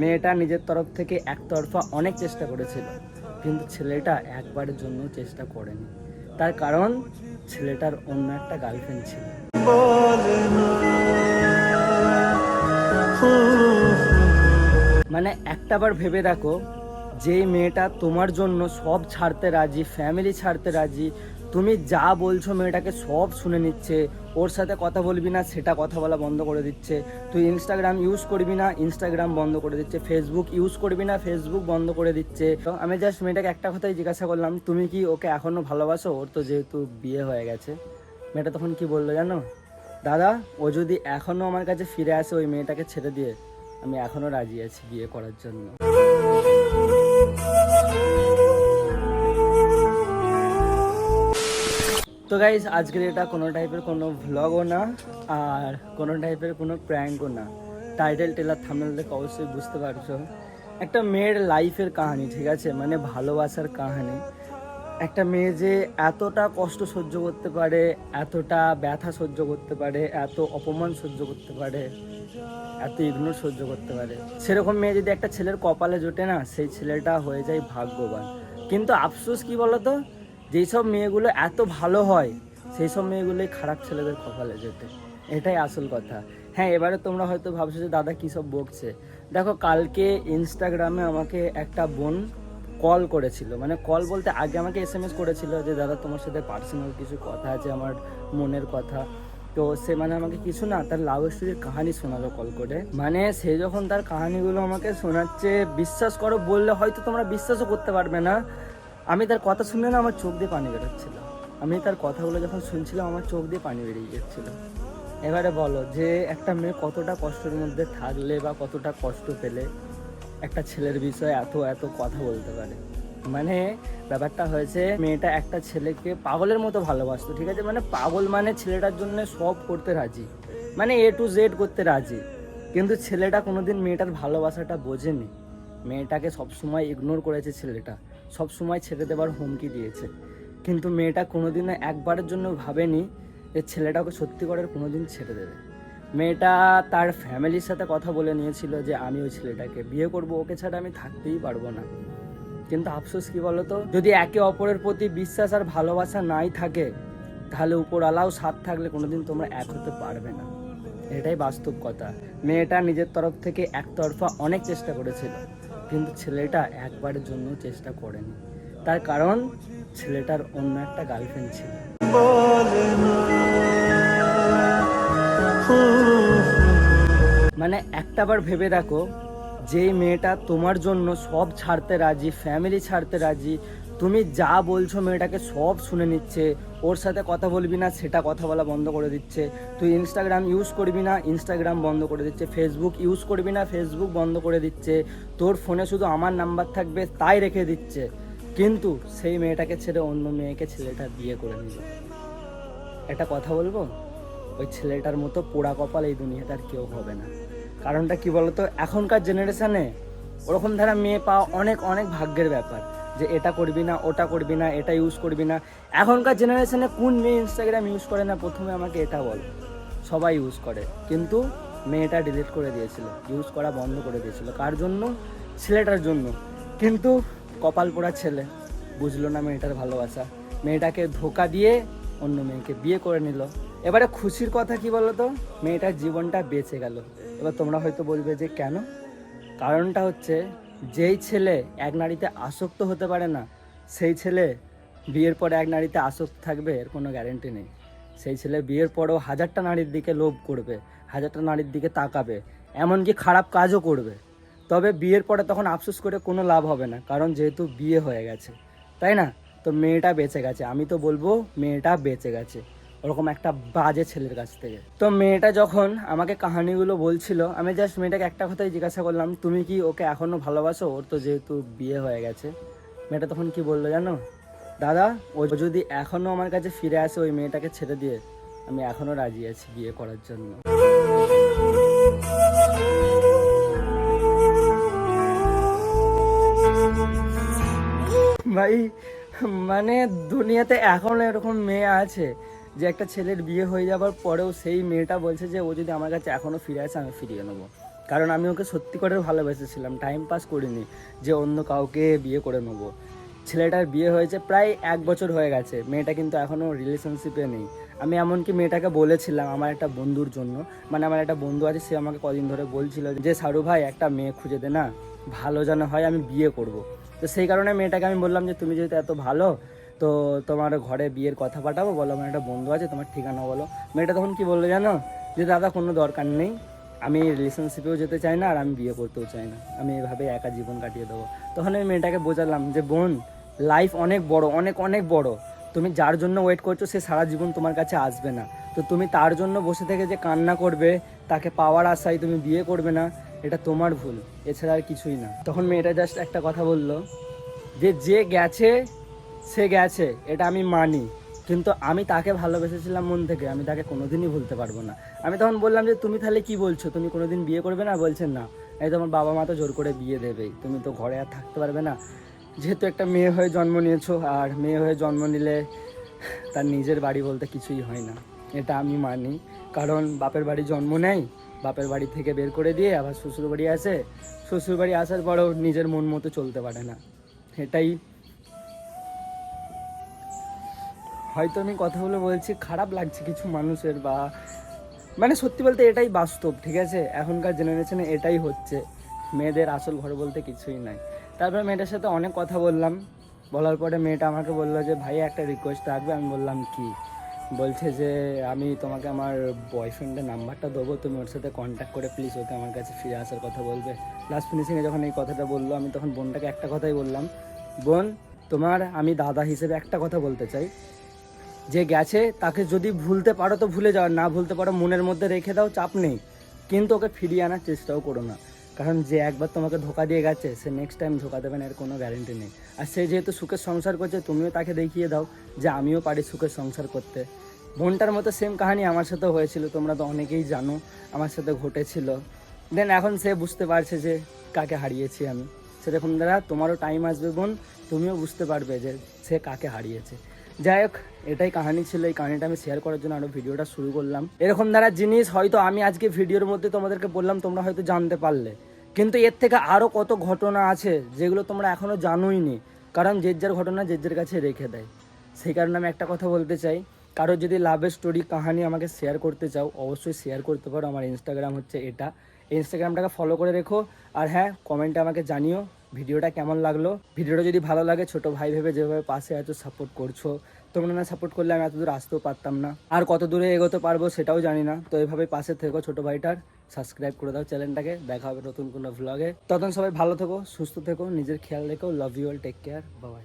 মেয়েটা নিজের তরফ থেকে একতরফা অনেক চেষ্টা করেছিল, কিন্তু ছেলেটা একবারের জন্য চেষ্টা করেনি। তার কারণ, ছেলেটার অন্য একটা গার্লফ্রেন্ড ছিল। মানে একটাবার ভেবে দেখো, যেই মেয়েটা তোমার জন্য সব ছাড়তে রাজি ফ্যামিলি ছাড়তে রাজি তুমি যা বলছো মেয়েটাকে সব শুনে নিচ্ছে, ওর সাথে কথা বলবি না, সেটা কথা বলা বন্ধ করে দিচ্ছে। তুই ইনস্টাগ্রাম ইউজ করবি না ইনস্টাগ্রাম বন্ধ করে দিচ্ছে। ফেসবুক ইউজ করবি না ফেসবুক বন্ধ করে দিচ্ছে। তো আমি জাস্ট মেয়েটাকে একটা কথাই জিজ্ঞাসা করলাম, তুমি কি ওকে এখনও ভালোবাসো? ওর তো যেহেতু বিয়ে হয়ে গেছে। মেয়েটা তখন কি বলল জানো? দাদা, ও যদি এখনও আমার কাছে ফিরে আসে, ওই মেয়েটাকে ছেড়ে দিয়ে আমি এখনও রাজি আছি বিয়ে করার জন্য। তো গাইজ আজকের এটা কোনো টাইপের কোনো ভ্লগও না, আর কোনো টাইপের কোনো প্র্যাঙ্কও না। টাইটেল টেলার থামেল দেখে অবশ্যই বুঝতে পারছ। একটা মেয়ের লাইফের কাহিনী, ঠিক আছে? মানে ভালোবাসার কাহিনী। একটা মেয়ে যে এতটা কষ্ট সহ্য করতে পারে, এতটা ব্যথা সহ্য করতে পারে, এত অপমান সহ্য করতে পারে, এত ইগনোর সহ্য করতে পারে। সেরকম মেয়ে যদি একটা ছেলের কপালে জোটে না, সেই ছেলেটা হয়ে যায় ভাগ্যবান। কিন্তু আফসোস কি বলতো? যেই সব মেয়েগুলো এত ভালো হয় সেই সব মেয়েগুলোই খারাপ ছেলেদের কপালে যেতে। এটাই আসল কথা। হ্যাঁ এবারে তোমরা হয়তো ভাবছ যে, দাদা, কী সব বকছে? দেখো, কালকে ইনস্টাগ্রামে আমাকে একটা বোন কল করেছিল। মানে কল বলতে আগে আমাকে এস এম এস করেছিল যে, দাদা, তোমার সাথে পার্সোনাল কিছু কথা আছে, আমার মনের কথা। তো সে মানে আমাকে কিছু না, তার লাভ স্টোরির কাহানি শোনালো কল করে। মানে সে যখন তার কাহানিগুলো আমাকে শোনাচ্ছে, বিশ্বাস করো, বললে হয়তো তোমরা বিশ্বাসও করতে পারবে না। আমি তার কথা শুনে না আমার চোখ দিয়ে পানি বেরোচ্ছিল। আমি তার কথাগুলো যখন শুনছিলাম, আমার চোখ দিয়ে পানি বেরিয়ে যাচ্ছিল এবারে বলো যে একটা মেয়ে কতটা কষ্টের মধ্যে থাকলে বা কতটা কষ্ট পেলে একটা ছেলের বিষয়ে এত এত কথা বলতে পারে? মানে ব্যাপারটা হয়েছে, মেয়েটা একটা ছেলেকে পাগলের মতো ভালোবাসতো, ঠিক আছে? মানে পাগল মানে ছেলেটার জন্য সব করতে রাজি। মানে এ টু জেড করতে রাজি। কিন্তু ছেলেটা কোনোদিন মেয়েটার ভালোবাসাটা বোঝেনি। মেয়েটাকে সবসময় ইগনোর করেছে ছেলেটা। সবসময় ছেড়ে দেবার হুমকি দিয়েছে। কিন্তু মেয়েটা কোনোদিনও একবারের জন্য ভাবেনি যে ছেলেটাকে সত্যি করে কোনোদিন ছেড়ে দেবে। মেয়েটা তার ফ্যামিলির সাথে কথা বলে নিয়েছিল যে, আমি ওই ছেলেটাকে বিয়ে করব, ওকে ছাড়া আমি থাকতেই পারব না। কিন্তু আফসোস কি বলতো? যদি একে অপরের প্রতি বিশ্বাস আর ভালোবাসা নাই থাকে, তাহলে উপরওয়ালাও সাথ থাকলে কোনোদিন তোমরা এক হতে পারবে না। এটাই বাস্তব কথা। মেয়েটা নিজের তরফ থেকে একতরফা অনেক চেষ্টা করেছিল। কিন্তু ছেলেটা একবারের জন্য চেষ্টা করেনি। তার কারণ, ছেলেটার অন্য একটা গার্লফ্রেন্ড ছিল। মানে একটাবার ভেবে দেখো, যেই মেয়েটা তোমার জন্য সব ছাড়তে রাজি ফ্যামিলি ছাড়তে রাজি তুমি যা বলছো মেয়েটাকে সব শুনে নিচ্ছে, ওর সাথে কথা বলবি না, সেটা কথা বলা বন্ধ করে দিচ্ছে। তুই ইনস্টাগ্রাম ইউজ করবি না ইনস্টাগ্রাম বন্ধ করে দিচ্ছে। ফেসবুক ইউজ করবি না ফেসবুক বন্ধ করে দিচ্ছে। তোর ফোনে শুধু আমার নাম্বার থাকবে, তাই রেখে দিচ্ছে। কিন্তু সেই মেয়েটাকে ছেড়ে অন্য মেয়েকে ছেলেটা বিয়ে করে নিল। একটা কথা বলব? ওই ছেলেটার মতো পোড়া কপাল এই দুনিয়াতে আর কেউ হবে না। কারণটা কি বলতো? এখনকার জেনারেশনে ওরকম ধারা মেয়ে পাওয়া অনেক অনেক ভাগ্যের ব্যাপার। যে এটা করবি না, ওটা করবি না, এটা ইউজ করবি না। এখনকার জেনারেশনে কোন মেয়ে ইনস্টাগ্রাম ইউজ করে না? প্রথমে আমাকে এটা বল। সবাই ইউজ করে। কিন্তু মেয়েটা ডিলিট করে দিয়েছিল। ইউজ করা বন্ধ করে দিয়েছিল। কার জন্য? ছেলেটার জন্য। কিন্তু কপাল পোড়া ছেলে। বুঝলো না মেয়েটার ভালোবাসা। মেয়েটাকে ধোকা দিয়ে অন্য মেয়েকে বিয়ে করে নিল। এবারে খুশির কথা কি বলতো? মেয়েটার জীবনটা বেঁচে গেল। এবার তোমরা হয়তো বলবে যে কেন? কারণটা হচ্ছে যেই ছেলে এক নারীতে আসক্ত হতে পারে না, সেই ছেলে বিয়ের পরে এক নারীতে আসক্ত থাকবে এর কোনো গ্যারেন্টি নেই। সেই ছেলে বিয়ের পরেও হাজারটা নারীর দিকে লোভ করবে, হাজারটা নারীর দিকে তাকাবে, এমনকি খারাপ কাজও করবে। তবে বিয়ের পরে তখন আফসোস করে কোনো লাভ হবে না, কারণ যেহেতু বিয়ে হয়ে গেছে। তাই না? তো মেয়েটা বেঁচে গেছে। আমি তো বলব মেয়েটা বেঁচে গেছে। ওরকম একটা বাজে ছেলের কাছ থেকে। তো মেয়েটা যখন আমাকে কাহানিগুলো বলছিল, আমি জাস্ট মেয়েটাকে একটা কথাই জিজ্ঞাসা করলাম, তুমি কি ওকে এখনও ভালোবাসো? ওর তো যেহেতু বিয়ে হয়ে গেছে। মেয়েটা তখন কি বলল জানো? দাদা, ও যদি এখনও আমার কাছে ফিরে আসে ওই মেয়েটাকে ছেড়ে দিয়ে, আমি এখনও রাজি আছি বিয়ে করার জন্য। ভাই মানে দুনিয়াতে এখনও এরকম মেয়ে আছে। যে একটা ছেলের বিয়ে হয়ে যাবার পরেও সেই মেয়েটা বলছে যে, ও যদি আমার কাছে এখনও ফিরে আসে, আমি ফিরিয়ে নেব। কারণ আমি ওকে সত্যি করে ভালোবেসেছিলাম টাইম পাস করিনি যে অন্য কাউকে বিয়ে করে নেব। ছেলেটার বিয়ে হয়েছে প্রায় এক বছর হয়ে গেছে, মেয়েটা কিন্তু এখনও রিলেশনশিপে নেই। আমি এমনকি মেয়েটাকে বলেছিলাম আমার একটা বন্ধুর জন্য মানে আমার একটা বন্ধু আছে, সে আমাকে কদিন ধরে বলছিল যে, সারু ভাই, একটা মেয়ে খুঁজে দে না, ভালো যেন হয় আমি বিয়ে করব। তো সেই কারণে মেয়েটাকে আমি বললাম যে, তুমি যেহেতু এত ভালো তো তোমার ঘরে বিয়ের কথা পাঠাবো, বলো আমার একটা বন্ধু আছে, তোমার ঠিকানা বলো। মেয়েটা তখন কি বলল জানো? যে দাদা, কোনো দরকার নেই, আমি রিলেশনশিপেও যেতে চাই না, আর আমি বিয়ে করতেও চাই না। আমি এভাবে একা জীবন কাটিয়ে দেবো। তখন আমি মেয়েটাকে বোঝালাম যে, বোন লাইফ অনেক বড়, অনেক অনেক বড়। তুমি যার জন্য ওয়েট করছ, সে সারা জীবন তোমার কাছে আসবে না। তো তুমি তার জন্য বসে থেকে যে কান্না করবে, তাকে পাওয়ার আশায় তুমি বিয়ে করবে না, এটা তোমার ভুল। এছাড়া আর কিছুই না। তখন মেয়েটা জাস্ট একটা কথা বলল যে যে গেছে সে গেছে, এটা আমি মানি। কিন্তু আমি তাকে ভালোবেসেছিলাম মন থেকে, আমি তাকে কোনোদিনই ভুলতে পারব না। আমি তখন বললাম যে, তুমি তাহলে কি বলছো? তুমি কোনোদিন বিয়ে করবে না? বলছেন না। এই তোমার বাবা মা তো জোর করে বিয়ে দেবেই। তুমি তো ঘরে আর থাকতে পারবে না। যেহেতু একটা মেয়ে হয়ে জন্ম নিয়েছো, আর মেয়ে হয়ে জন্ম নিলে তার নিজের বাড়ি বলতে কিছুই হয় না। এটা আমি মানি। কারণ বাপের বাড়ি জন্ম নেয় বাপের বাড়ি থেকে বের করে দিয়ে আবার শ্বশুর বাড়ি আসে। শ্বশুর বাড়ি আসার পরেও নিজের মন মতো চলতে পারে না। এটাই হয়তো আমি কথাগুলো বলছি, খারাপ লাগছে কিছু মানুষের বা মানে সত্যি বলতে এটাই বাস্তব, ঠিক আছে? এখনকার জেনারেশনে এটাই হচ্ছে। মেয়েদের আসল ঘর বলতে কিছুই নাই। তারপরে মেয়েটার সাথে অনেক কথা বললাম। বলার পরে মেয়েটা আমাকে বলল যে, ভাই, একটা রিকোয়েস্ট রাখবে আমি বললাম, কি? বলছে যে, আমি তোমাকে আমার বয়ফ্রেন্ডের নাম্বারটা দেবো। তুমি ওর সাথে কন্ট্যাক্ট করে প্লিজ ওকে আমার কাছে ফিরে আসার কথা বলবে। লাস্ট ফিনিশিংয়ে যখন এই কথাটা বলল, আমি তখন বোনটাকে একটা কথাই বললাম, বোন, তোমার আমি দাদা হিসেবে একটা কথা বলতে চাই। যে গেছে, তাকে যদি ভুলতে পারো তো ভুলে যাও না ভুলতে পারো মনের মধ্যে রেখে দাও, চাপ নেই। কিন্তু ওকে ফিরিয়ে আনার চেষ্টাও করো না। কারণ যে একবার তোমাকে ধোকা দিয়ে গেছে, সে নেক্সট টাইম ধোকা দেবে না, এর কোনো গ্যারেন্টি নেই। আর সে যেহেতু সুখের সংসার করছে, তুমিও তাকে দেখিয়ে দাও যে আমিও পারি সুখের সংসার করতে। বোনটার মতো সেম কাহিনী আমার সাথেও হয়েছিল, তোমরা তো অনেকেই জানো, আমার সাথে ঘটেছিল। দেন এখন সে বুঝতে পারছে যে কাকে হারিয়েছি আমি। সেরকম দ্বারা তোমারও টাইম আসবে বোন, তুমিও বুঝতে পারবে যে সে কাকে হারিয়েছে। যাই হোক, এটাই কাহিনী ছিল। এই কাহিনীটা আমি শেয়ার করার জন্য আরও ভিডিওটা শুরু করলাম। এরকম দ্বারা জিনিস হয়তো আমি আজকে ভিডিওর মধ্যে তোমাদেরকে বললাম, তোমরা হয়তো জানতে পারলে। কিন্তু এর থেকে আরও কত ঘটনা আছে, যেগুলো তোমরা এখনও জানোই নি কারণ যে যার ঘটনা যে যার কাছে রেখে দেয়। সেই কারণে আমি একটা কথা বলতে চাই কারও যদি লাভের স্টোরি কাহানি আমাকে শেয়ার করতে চাও, অবশ্যই শেয়ার করতে পারো। আমার ইনস্টাগ্রাম হচ্ছে এটা। ইনস্টাগ্রামটাকে ফলো করে রেখো। আর হ্যাঁ কমেন্টে আমাকে জানিও। ভিডিওটা কেমন লাগল? ভিডিওটা যদি ভালো লাগে, ছোট ভাই ভেবে যেভাবে পাশে এত সাপোর্ট করছ। তোমরা না সাপোর্ট করলে আমি এত দূর আসতেও পারতাম না। আর কত দূরে এগোতে পারব সেটাও জানি না। তো এভাবে পাশে থেকো ছোট ভাইটার। সাবস্ক্রাইব করে দাও চ্যানেলটাকে দেখা হবে নতুন কোনো ভ্লগে তখন সবাই ভালো থেকো, সুস্থ থেকো, নিজের খেয়াল রেখো। Love you all take care bye